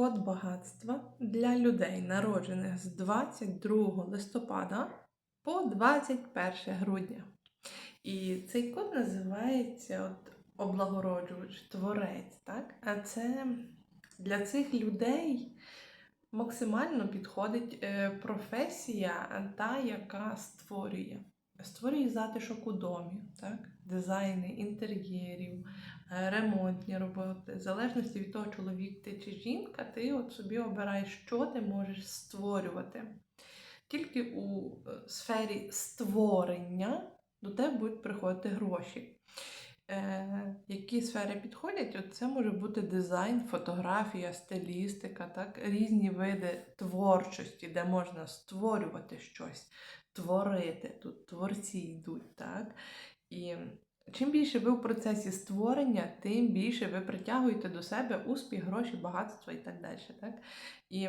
Код багатства для людей, народжених з 22 листопада по 21 грудня. І цей код називається от, облагороджувач, творець. Так? А це для цих людей максимально підходить е, професія, та, яка створює. Створює затишок у домі, так? дизайни інтер'єрів, ремонтні роботи. В залежності від того, чоловік ти чи жінка, ти от собі обираєш, що ти можеш створювати. Тільки у е, сфері створення до тебе будуть приходити гроші. Е, які сфери підходять? От це може бути дизайн, фотографія, стилістика, так? різні види творчості, де можна створювати щось, творити. Тут творці йдуть. Так? І чим більше ви в процесі створення, тим більше ви притягуєте до себе успіх, гроші, багатство і так далі. Так? І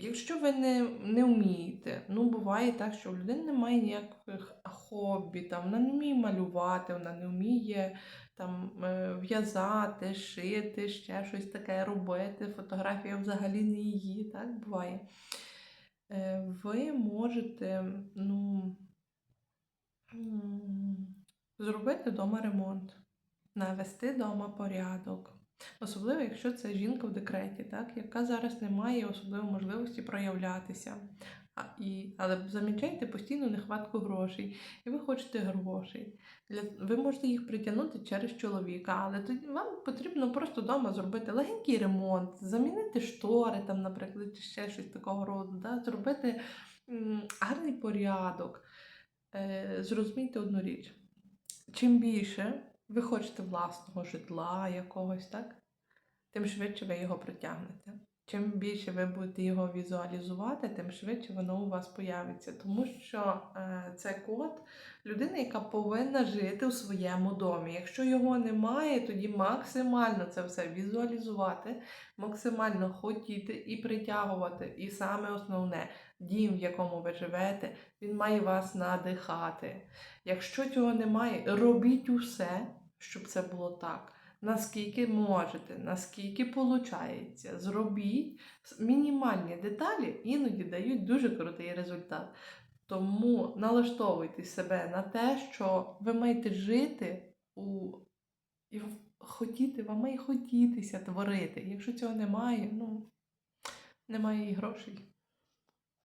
Якщо ви не не вмієте, ну буває так, що у людини немає ніяких хобі, там, вона не вміє малювати, вона не вміє там, е, в'язати, шити, ще щось таке робити. Фотографія взагалі не її, так буває. Е, Ви можете ну, зробити вдома ремонт, навести вдома порядок. Особливо, якщо це жінка в декреті, так, яка зараз не має особливої можливості проявлятися. А, і, Але замічайте постійну нехватку грошей, і ви хочете грошей. Для, ви можете їх притягнути через чоловіка, але тоді вам потрібно просто вдома зробити легенький ремонт, замінити штори, там, наприклад, чи ще щось такого роду, да, зробити м, гарний порядок. Е, Зрозумійте одну річ. Чим більше ви хочете власного житла якогось, так? Тим швидше ви його притягнете. Чим більше ви будете його візуалізувати, тим швидше воно у вас появиться. Тому що е, це код людини, яка повинна жити у своєму домі. Якщо його немає, тоді максимально це все візуалізувати, максимально хотіти і притягувати. І саме основне, дім, в якому ви живете, він має вас надихати. Якщо цього немає, робіть усе, щоб це було так. Наскільки можете, наскільки виходить, зробіть мінімальні деталі, іноді дають дуже крутий результат. Тому налаштовуйте себе на те, що ви маєте жити у і хотіти, вам має хотітися творити. Якщо цього немає, ну немає і грошей.